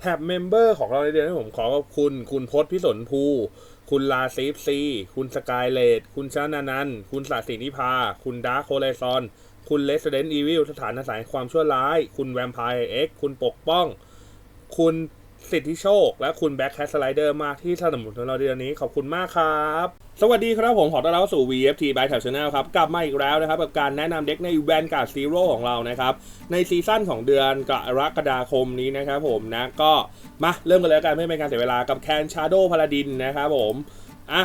แท็บเมมเบอร์ของเราในเดือนนี้ผมขอขอบคุณ คุณพศพิสนภู คุณลาซีฟซี คุณสกายเลดคุณชานานัน คุณสาสินิพา คุณดาร์โคเลซอน คุณเลสเดนอีวิลสถานอาศัยความชั่วร้าย คุณแวมไพร์เอ็กคุณปกป้อง คุณ สิทธิโชค และคุณแบ็คแคสไลเดอร์มากที่สนับสนุนเราเดือนนี้ขอบคุณมากครับ สวัสดีครับผมขอต้อนรับเข้าสู่ VFT by t a b Channel ครับ กลับมาอีกแล้วนะครับ กับการแนะนำเด็กในแวนการ์ดซีโร่ของเรานะครับ ในซีซั่นของเดือนกรกฎาคมนี้นะครับผมนะก็มาเริ่มกันเลยกันไม่เป็นการเสียเวลากับแคนชาโดพาราดินนะครับผมอะ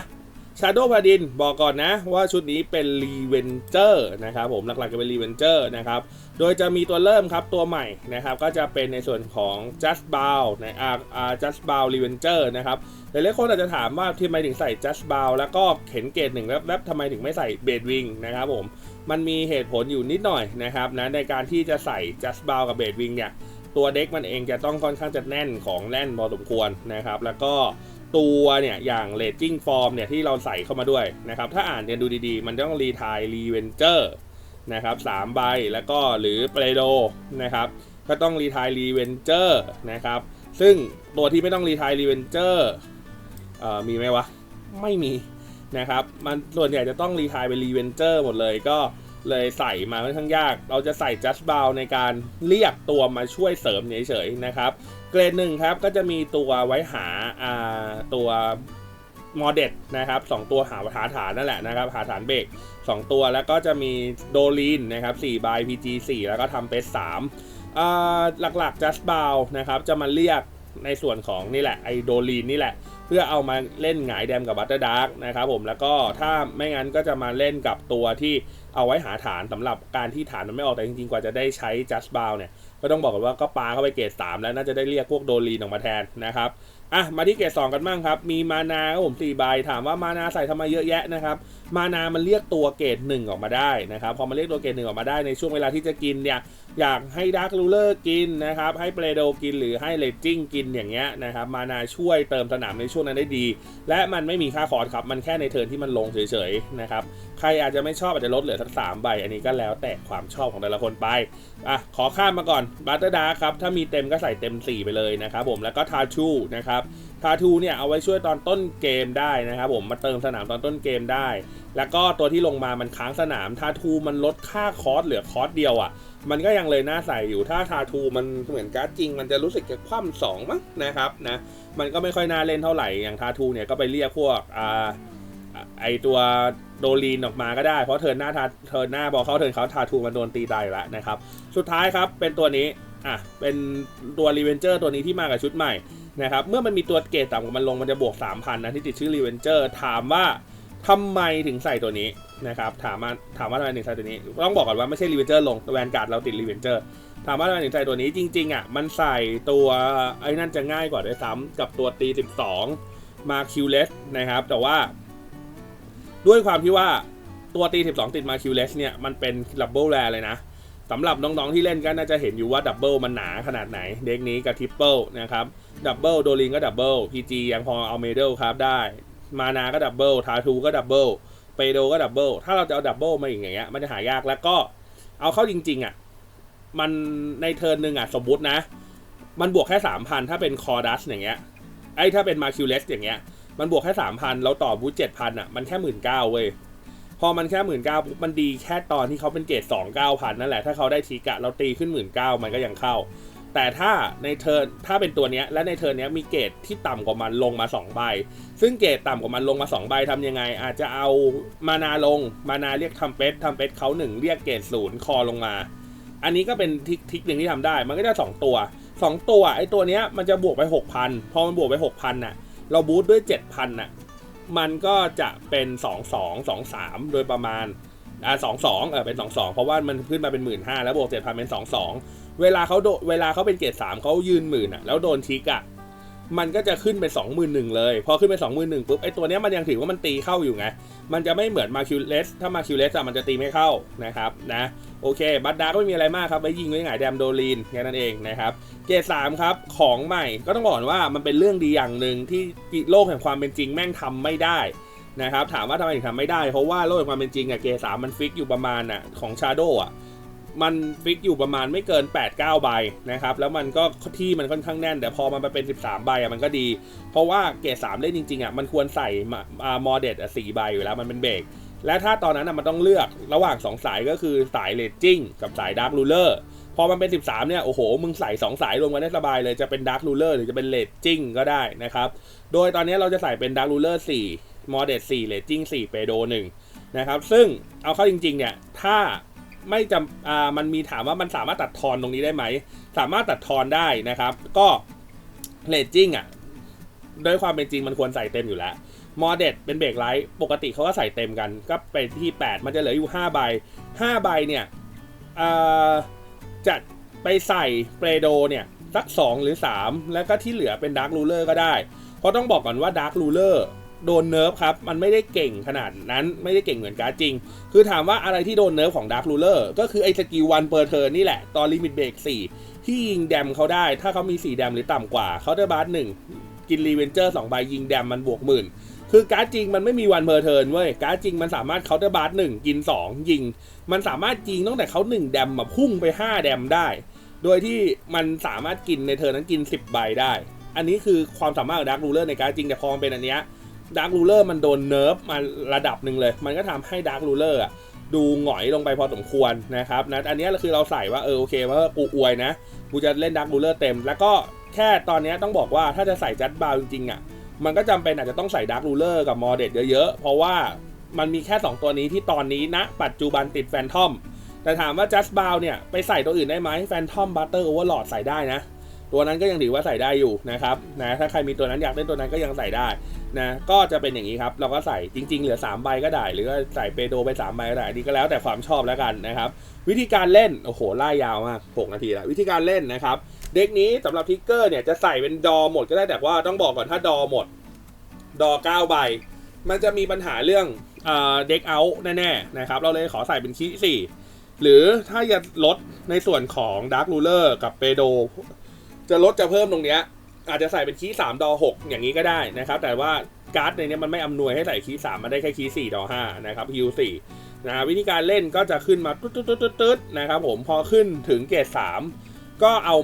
ชาโด w พาดินบอกก่อนนะว่าชุดนี้เป็นรีเวนเจอร์นะครับผมหลักๆจะเป็นรีเวนเจอร์นะครับโดยจะมีตัวเริ่มครับตัวใหม่นะครับก็จะเป็นในส่วนของ just bow นะอ่าอ่า just bow revenger นะครับหลายๆคนอาจจะถามว่าทำไมถึงใส่ just bow แล้วก็เข็นเกรดหนึ่งแล้วแล้วทำไมถึงไม่ใส่เบดวิงนะครับผมมันมีเหตุผลอยู่นิดหน่อยนะครับนะในการที่จะใส่ just bow กับเบดวิงเนี่ยตัวเด็กมันเองจะต้องค่อนข้างจะแน่นของแน่นพอสมควรนะครับแล้วก็ ตัวเนี่ยอย่างเลจิ้งฟอร์มเนี่ยที่เราใส่เข้ามาด้วยนะครับ ถ้าอ่านเนี่ยดูดีๆ มันต้องรีทายรีเวนเจอร์นะครับสามใบแล้วก็หรือเปรโดนะครับก็ต้องรีทายรีเวนเจอร์นะครับ ซึ่งตัวที่ไม่ต้องรีทายรีเวนเจอร์มีไหมวะ ไม่มีนะครับ มันส่วนใหญ่จะต้องรีทายเป็นรีเวนเจอร์หมดเลยก็เลยใส่มาค่อนข้างยาก เราจะใส่ just bow ในการเรียกตัวมาช่วยเสริมเฉยๆนะครับ กรดหนึ่งครับก็จะมีตัวไว้หาอ่าตัวมอเด็ดนะครับสองตัวหาหาฐานนั่นแหละนะครับหาฐานเบรกสองตัวแล้วก็จะมีโดลีนนะครับ4ใบ PG 4 แล้วก็ทำเป็ด3อ่าหลักๆ just bow นะครับจะมาเรียกในส่วนของนี่แหละไอโดลีนนี่แหละ เพื่อเอามาเล่นหงายแดมกับบัตเตอร์ดาร์กนะครับผมแล้วก็ถ้าไม่งั้นก็จะมาเล่นกับตัวที่เอาไว้หาฐานสำหรับการที่ฐานมันไม่ออกแต่จริงๆ กว่าจะได้ใช้ just bow เนี่ย ก็ต้องบอกกันว่าก็ปาเข้าไปเกรด3แล้วน่าจะได้เรียกพวกโดลีนออกมาแทนนะครับอะมาที่เกรด2กันบ้างครับ มีมานาครับผม4ใบถามว่ามานาใส่ทำไมเยอะแยะนะครับมานามันเรียกตัวเกรด1ออกมาได้นะครับพอมันเรียกตัวเกรด1ออกมาได้ในช่วงเวลาที่จะกินเนี่ย อยากให้ดาร์ครูเลอร์กินนะครับ ให้เปรโดกินหรือให้เลจจิ้งกินอย่างเงี้ยนะครับมานาช่วยเติมสนามในช่วงนั้นได้ดี และมันไม่มีค่าคอร์สครับ มันแค่ในเทิร์นที่มันลงเฉยๆนะครับใครอาจจะไม่ชอบอาจจะลดเหลือสักสามใบ อันนี้ก็แล้วแต่ความชอบของแต่ละคนไปอะขอข้ามมาก่อนบัตเตอร์ดาครับถ้ามีเต็มก็ใส่เต็ม 4 ไปเลยนะครับผมแล้วก็ทาชูนะครับทาทูเนี่ยเอาไว้ช่วยตอนต้นเกมได้นะครับผมมาเติมสนามตอนต้นเกมได้ แล้วก็ตัวที่ลงมามันค้างสนามทาทูมันลดค่าคอร์สเหลือคอร์สเดียวอะ มันก็ยังเลยน่าใส่อยู่ถ้าทาทูมันเหมือนการ์ดจริง มันจะรู้สึกจะคว่ำสองมั้งนะครับนะมันก็ไม่ค่อยน่าเล่นเท่าไหร่อย่างทาทูเนี่ยก็ไปเรียกพวกอ่าไอตัวโดลีนออกมาก็ได้ เพราะเทินหน้าทาเทินหน้าบอลเข้าเทินเขาทาทูมันโดนตีตายอยู่แล้วนะครับสุดท้ายครับเป็นตัวนี้อะเป็นตัวรีเวนเจอร์ตัวนี้ที่มากับชุดใหม่นะครับเมื่อมันมีตัวเกรดต่ำกว่ามันลงมันจะบวก 3,000นะที่ติดชื่อรีเวนเจอร์ถามว่าทำไมถึงใส่ตัวนี้ นะครับถามมาถามว่าทำไมถึงใส่ตัวนี้ ต้องบอกก่อนว่าไม่ใช่รีเวนเจอร์ลงแวนการ์ดเราติดรีเวนเจอร์ถามว่าทำไมถึงใส่ตัวนี้จริง ๆอะมันใส่ตัวไอ้นั่นจะง่ายกว่าด้วยซ้ำกับตัวตี12 มาคิวเลสนะครับ แต่ว่า ด้วยความที่ว่าตัวตี12 ติดมาคิวเลสเนี่ยมันเป็นดับเบิลแรเลยนะสำหรับน้องๆที่เล่นก็น่าจะเห็นอยู่ว่าดับเบิลมันหนาขนาดไหน เด็กนี้กับทริปเปิลนะครับดับเบิลโดลิงก็ดับเบิลพีจียังพอเอาเมเดลครับได้ มานาก็ดับเบิลทาทูก็ดับเบิล เปโดก็ดับเบิลถ้าเราจะเอาดับเบิลมาอย่างเงี้ยมันจะหายากแล้วก็เอาเข้าจริง ๆ อะ มันในเทิร์นหนึ่งอะสมมตินะ มันบวกแค่สามพันถ้าเป็นคอร์ดัสอย่างเงี้ยไอ้ถ้าเป็นมาคิวเลสอย่างเงี้ย มันบวกแค่สามพันเราต่อบูทเจ็ดพันอะมันแค่หมื่นเก้าเว้ยพอมันแค่หมื่นเก้ามันดีแค่ตอนที่เขาเป็นเกรดสองเก้าพันนั่นแหละถ้าเขาได้ทีกะเราตีขึ้นหมื่นเก้ามันก็ยังเข้า แต่ถ้าในเทิร์นถ้าเป็นตัวเนี้ยและในเทิร์นเนี้ยมีเกรดที่ต่ำกว่ามันลงมา2ใบซึ่งเกรดต่ำกว่ามันลงมา2ใบทำยังไง อาจจะเอามานาลงมานาเรียกทำเป็ดทำเป็ดเขาหนึ่งเรียกเกรดศูนย์คอลงมา อันนี้ก็เป็นทิกทิกหนึ่งที่ทำได้ มันก็จะสองตัวสองตัวไอ้ตัวเนี้ยมันจะบวกไปหกพันพอมันบวกไปหกพันน่ะเราบูทด้วยเจ็ดพันน่ะมันก็จะเป็นสองสองสองสามโดยประมาณอ่าสองสองเออเป็นสองสองเพราะว่ามันขึ้นมาเป็นหมื่นห้าแล้วบวกเจ็ดพันเป็นสองสอง เวลาเขาโดเวลาเขาเป็นเกรดสามเขายืนหมื่นอะ แล้วโดนทิกอะ มันก็จะขึ้นเป็นสองหมื่นหนึ่งเลย พอขึ้นเป็นสองหมื่นหนึ่งปุ๊บไอตัวเนี้ยมันยังถือว่ามันตีเข้าอยู่ไง มันจะไม่เหมือนมาคิวเลสถ้ามาคิวเลสอะมันจะตีไม่เข้านะครับนะโอเค บัตดาก็ไม่มีอะไรมากครับไว้ยิงไว้หงายแดมโดลีนแค่นั้นเองนะครับเกรดสามครับของใหม่ก็ต้องบอกว่ามันเป็นเรื่องดีอย่างหนึ่งที่โลกแห่งความเป็นจริงแม่งทำไม่ได้นะครับถามว่าทำไมถึงทำไม่ได้ เพราะว่าโลกแห่งความเป็นจริงอะเกรดสามมันฟิกอยู่ประมาณอะของชาโดอะ มันฟิกอยู่ประมาณไม่เกิน 8-9 ใบนะครับ แล้วมันก็ที่มันค่อนข้างแน่น แต่พอมันไปเป็น 13 ใบอะมันก็ดี เพราะว่าเกรด3เล่นจริงๆอะมันควรใส่มาอมอเดตสี่ใบอยู่แล้วมันเป็นเบรกและถ้าตอนนั้นอะมันต้องเลือกระหว่าง 2 สายก็คือสายเลดจิ้งกับสายดาร์ r รูเลอร์พอมันเป็น 13 เนี่ย โอ้โห มึงใส่ 2 สายรวมกันได้สบายเลย จะเป็นดาร์ r รูเลอร์หรือจะเป็นเลดจิ้งก็ได้นะครับ โดยตอนนี้เราจะใส่เป็นดาร์ r รูเลอร์4มอเดต4เลดจิ้ง4เปโด1นะครับ ซึ่งเอาเข้าจริงๆ เนี่ย ถ้า ไม่จำอ่ามันมีถามว่ามันสามารถตัดทอนตรงนี้ได้ไหม สามารถตัดทอนได้นะครับ ก็เลดจิ้งอะด้วยความเป็นจริงมันควรใส่เต็มอยู่แล้วมอเดตเป็นเบรกไลท์ปกติเขาก็ใส่เต็มกัน ก็ไปที่ 8 มันจะเหลืออยู่5ใบ5ใบเนี่ยอ่อจะไปใส่เปรโดเนี่ยสัก 2 หรือ 3 แล้วก็ที่เหลือเป็นดาร์ r รูเลอร์ก็ได้ เพราะต้องบอกก่อนว่าดาร์ r รูเลอร์ โดนเนิร์ฟครับ มันไม่ได้เก่งขนาดนั้นไม่ได้เก่งเหมือนการ์ดจริง คือถามว่าอะไรที่โดนเนิร์ฟของดาร์ r รูเลอร์ก็คือไอ้สกิลวันเปอร์เทอร์นี่แหละ ตอนลิมิตเบรก4ที่ยิงแดมเขาได้ ถ้าเขามี 4 แดมหรือต่ำกว่าเขาจะบาร์หนึ่งกินรีเวนเจอร์2ใบยิงแดมมันบวกหมื่นคือการ์ดจริงมันไม่มีวันเพอร์เทิร์นเว้ยการ์ดจริงมันสามารถเคาน์เตอร์บาร์หนึ่งกิน 2 ยิง มันสามารถยิงตั้งแต่เขา1แดมมาพุ่งไป 5 แดมได้ โดยที่มันสามารถกินในเทิร์นนั้นกิน 10 ใบได้ อันนี้คือความสามารถของดาร์ r รูเลอร์ในการ์ดจริงแต่พอเป็นอันเนี้ย ดาร์ r รูเลอร์มันโดนเนิร์ฟมาระดับหนึ่งเลย มันก็ทำให้ดาร์ r รูเลอร์อะดูหงอยลงไปพอสมควรนะครับนะอันนี้คือเราใส่ว่าเออโอเคว่ากูอวยนะ กูจะเล่นดาร์ r รูเลอร์เต็ม แล้วก็แค่ตอนนี้ต้องบอกว่าถ้าจะใส่จัดบาวจริงๆอะมันก็จำเป็นอาจจะต้องใส่ดาร์ r รูเลอร์กับมอเดตเยอะๆ เพราะว่ามันมีแค่ 2 ตัวนี้ที่ตอนนี้นะปัจจุบันติดแฟนทอมแต่ถามว่าจัสบาวเนี่ยไปใส่ตัวอื่นได้ไหมแฟนทอมบัตเตอร์โอเวอร์ลอดใส่ได้นะ ตัวนั้นก็ยังถือว่าใส่ได้อยู่นะครับนะถ้าใครมีตัวนั้นอยากเล่นตัวนั้นก็ยังใส่ได้นะก็จะเป็นอย่างนี้ครับ เราก็ใส่จริง ๆ เหลือ3ใบก็ได้ หรือว่าใส่เปโดไป3ใบก็ได้อันนี้ก็แล้วแต่ความชอบแล้วกันนะครับ วิธีการเล่นโอ้โหไล่ยาวมาก6นาทีแล้ววิธีการเล่นนะครับ เด็กนี้สำหรับทิกเกอร์เนี่ยจะใส่เป็นดอหมดก็ได้แต่ว่าต้องบอกก่อนถ้าดอหมด ดอ9ใบมันจะมีปัญหาเรื่องเด็กเอาท์แน่ๆนะครับ เราเลยขอใส่เป็นคีสี่หรือถ้าจะลดในส่วนของดาร์ r รูเลอร์กับเปโด จะลดจะเพิ่มตรงเนี้ยอาจจะใส่เป็นคีย์สามดอหกอย่างนี้ก็ได้นะครับ แต่ว่าการ์ดในนี้มันไม่อำนวยให้ใส่คีย์สามมันได้แค่คีย์สี่ดอห้านะครับฮิวสี่นะวิธีการเล่นก็จะขึ้นมาตุ๊ดตุ๊ดตุ๊ดตุ๊ดนะครับผมพอขึ้นถึงเกรดสามก็เอา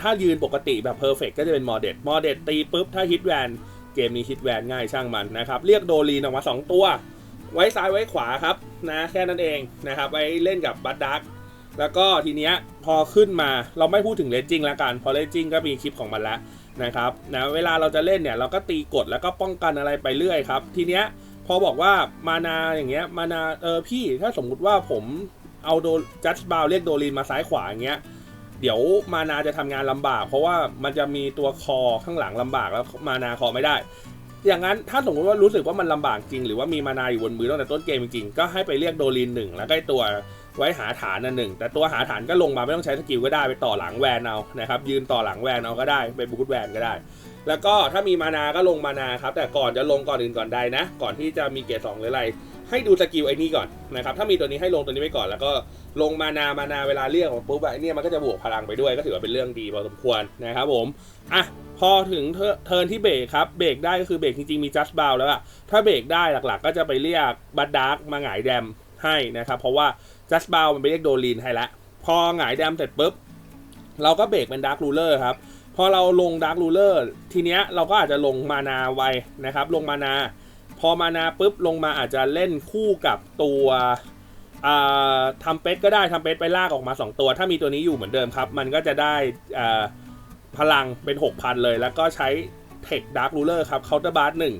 ถ้ายืนปกติแบบเพอร์เฟกก็จะเป็นมอเดตมอเดตตีปุ๊บถ้าฮิตแวนเกมนี้ฮิตแวนง่ายช่างมันนะครับ เรียกโดลีนออกมา 2 ตัว ไว้ซ้ายไว้ขวาครับนะแค่นั้นเองนะครับไว้เล่นกับบัตดัก แล้วก็ทีเนี้ยพอขึ้นมาเราไม่พูดถึงเลนจิ้งแล้วกันพราะเลนจิ้งก็มีคลิปของมันแล้วนะครับนะเวลาเราจะเล่นเนี่ยเราก็ตีกดแล้วก็ป้องกันอะไรไปเรื่อยครับ ทีเนี้ยพอบอกว่ามานาอย่างเงี้ยมานาเออพี่ถ้าสมมุติว่าผมเอาโดจัดบาวเรียกโดลีนมาซ้ายขวาอย่างเงี้ยเดี๋ยวมานาจะทำงานลำบาก เพราะว่ามันจะมีตัวคอข้างหลังลำบากแล้วมานาคอไม่ได้ อย่างนั้นถ้าสมมติว่ารู้สึกว่ามันลำบากจริง หรือว่ามีมานาอยู่บนมือตั้งแต่ต้นเกมจริงก็ให้ไปเรียกโดลีนหนึ่งแล้วก็ตัว ไว้หาฐานนั่นหนึ่ง แต่ตัวหาฐานก็ลงมาไม่ต้องใช้สกิลก็ได้ไปต่อหลังแวนเอานะครับยืนต่อหลังแวนเอาก็ได้ไปบูทแวนก็ได้ แล้วก็ถ้ามีมานาก็ลงมานาครับแต่ก่อนจะลงก่อนอื่นก่อนใดนะ ก่อนที่จะมีเกรดสองหรืออะไรให้ดูสกิลไอ้นี่ก่อนนะครับถ้ามีตัวนี้ให้ลงตัวนี้ไปก่อน แล้วก็ลงมานามานาเวลาเรียกปุ๊บไอ้นี่มันก็จะบวกพลังไปด้วยก็ถือว่าเป็นเรื่องดีพอสมควรนะครับผมอะพอถึงเทิร์นที่เบรกครับ เบรกได้ก็คือเบรกจริงๆมีจัสบาวแล้วอะถ้าเบรกได้หลักๆ ก็จะไปเรียกบัตดาร์กมาหงายแดมให้นะครับ เพราะว่า จัสบาวมันไปเรียกโดลีนให้ละพอหงายแดมเสร็จปุ๊บ เราก็เบรกเป็นดาร์กรูเลอร์ครับพอเราลงดาร์กรูเลอร์ทีเนี้ยเราก็อาจจะลงมานาไวนะครับ ลงมานา พอมานาปุ๊บลงมาอาจจะเล่นคู่กับตัวทำเป็ดก็ได้ทำเป็ดไปลากออกมา 2 ตัว ถ้ามีตัวนี้อยู่เหมือนเดิมครับ มันก็จะได้พลังเป็น 6,000 เลย แล้วก็ใช้เทคดาร์กรูเลอร์ครับเคาน์เตอร์บาร์หนึ่ง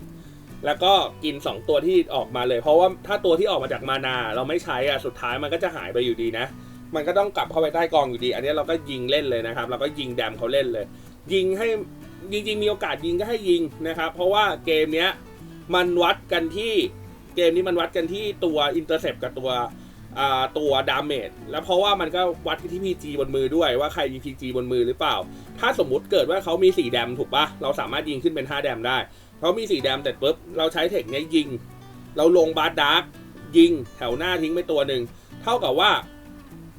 แล้วก็กิน 2 ตัวที่ออกมาเลย เพราะว่าถ้าตัวที่ออกมาจากมานา เราไม่ใช้อะสุดท้ายมันก็จะหายไปอยู่ดีนะ มันก็ต้องกลับเข้าไปใต้กองอยู่ดี อันนี้เราก็ยิงเล่นเลยนะครับ เราก็ยิงแดมเขาเล่นเลย ยิงให้จริงๆมีโอกาสยิงก็ให้ยิงนะครับ เพราะว่าเกมเนี้ยมันวัดกันที่เกมนี้มันวัดกันที่ตัวอินเตอร์เซปกับตัวตัวดาเมจแล้วเพราะว่ามันก็วัดที่ PG บนมือด้วยว่าใครมี PG บนมือหรือเปล่า ถ้าสมมุติเกิดว่าเขามี 4 แดมถูกปะเราสามารถยิงขึ้นเป็น 5 แดมได้ เขามี4แดมแต่ปุ๊บเราใช้เทคเนี้ยยิง เราลงบาร์ดาร์กยิงแถวหน้าทิ้งไปตัวหนึ่งเท่ากับว่า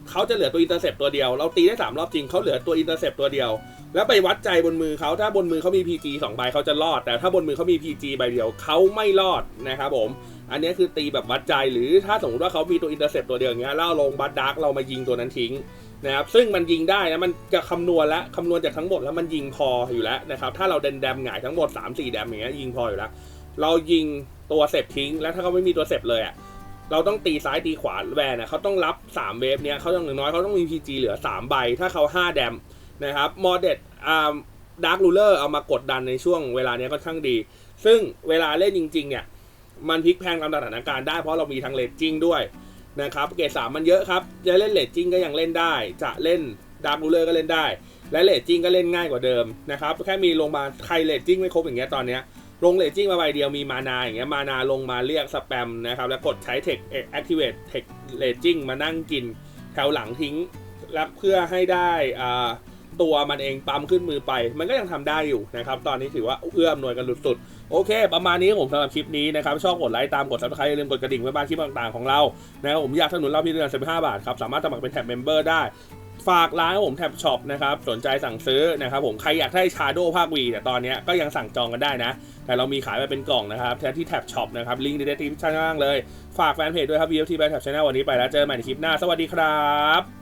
เขาจะเหลือตัวอินเตอร์เซปตัวเดียว เราตีได้ 3 รอบจริงเขาเหลือตัวอินเตอร์เซปตัวเดียว แล้วไปวัดใจบนมือเขาถ้าบนมือเขามี PG 2ใบเขาจะรอด แต่ถ้าบนมือเขามี PG ใบเดียวเขาไม่รอดนะครับผม อันนี้คือตีแบบวัดใจหรือถ้าสมมติว่าเขามีตัวอินเตอร์เซปตัวเดียวอย่างเงี้ยแล้วเราลงบัตดักเรามายิงตัวนั้นทิ้ง นะครับซึ่งมันยิงได้นะมันจะคำนวณแล้วคำนวณจากทั้งหมดแล้วมันยิงพออยู่แล้วนะครับถ้าเราเดนแดมหงายทั้งหมด 3 4 แดมอย่างเงี้ยยิงพออยู่แล้ว เรายิงตัวเสร็จทิ้ง แล้วถ้าเขาไม่มีตัวเสร็จเลยอะเราต้องตีซ้ายตีขวาแวนนะเขาต้องรับ 3 เวฟเนี้ยเขาต้องอย่างน้อยเขาต้องมี PG เหลือ 3 ใบ ถ้าเขา 5 แดมนะครับมอเดตอ่าดาร์ครูเลอร์เอามากดดันในช่วงเวลาเนี้ยค่อนข้างดี ซึ่งเวลาเล่นจริงๆเนี่ยมันพลิกแพลงตามสถานการณ์ได้เพราะเรามีทั้งเลดจิ้งด้วย นะครับเกรดสามมันเยอะครับจะเล่นเลดจิ้งก็ยังเล่นได้ จะเล่นดาร์ครูเลอร์ก็เล่นได้ และเลดจิ้งก็เล่นง่ายกว่าเดิมนะครับแค่มีลงมาใครเลดจิ้งไม่ครบอย่างเงี้ยตอนเนี้ยลงเลดจิ้งมาใบเดียวมีมานาอย่างเงี้ยมานาลงมาเรียกสแปมนะครับแล้วกดใช้เทคแอคทีเวตเทคเลดจิ้งมานั่งกินแถวหลังทิ้งแล้วเพื่อให้ได้อ่าตัวมันเองปั๊มขึ้นมือไป มันก็ยังทำได้อยู่นะครับ ตอนนี้ถือว่าเอื้ออำนวยกันสุดๆ โอเค ประมาณนี้ผมสำหรับคลิปนี้นะครับ ชอบกดไลค์ตามกดซับสไครต์อย่าลืมกดกระดิ่งไว้บ้านคลิปต่างๆของเรานะครับผมอยากสนับสนุนเราพี่เดือน15 บาทครับ สามารถสมัครเป็นแท็บเมมเบอร์ได้ฝากร้านผมแท็บช็อปนะครับ สนใจสั่งซื้อนะครับผมใครอยากได้ชาโดภาควีแต่ตอนนี้ก็ยังสั่งจองกันได้นะ แต่เรามีขายมาเป็นกล่องนะครับแทนที่แท็บช็อปนะครับลิงก์ในเดสคริปชั่นล่างเลย ฝากแฟนเพจด้วยครับ VFT by Tab Channel วันนี้ไปแล้วเจอกันใหม่ในคลิปหน้าสวัสดีครับ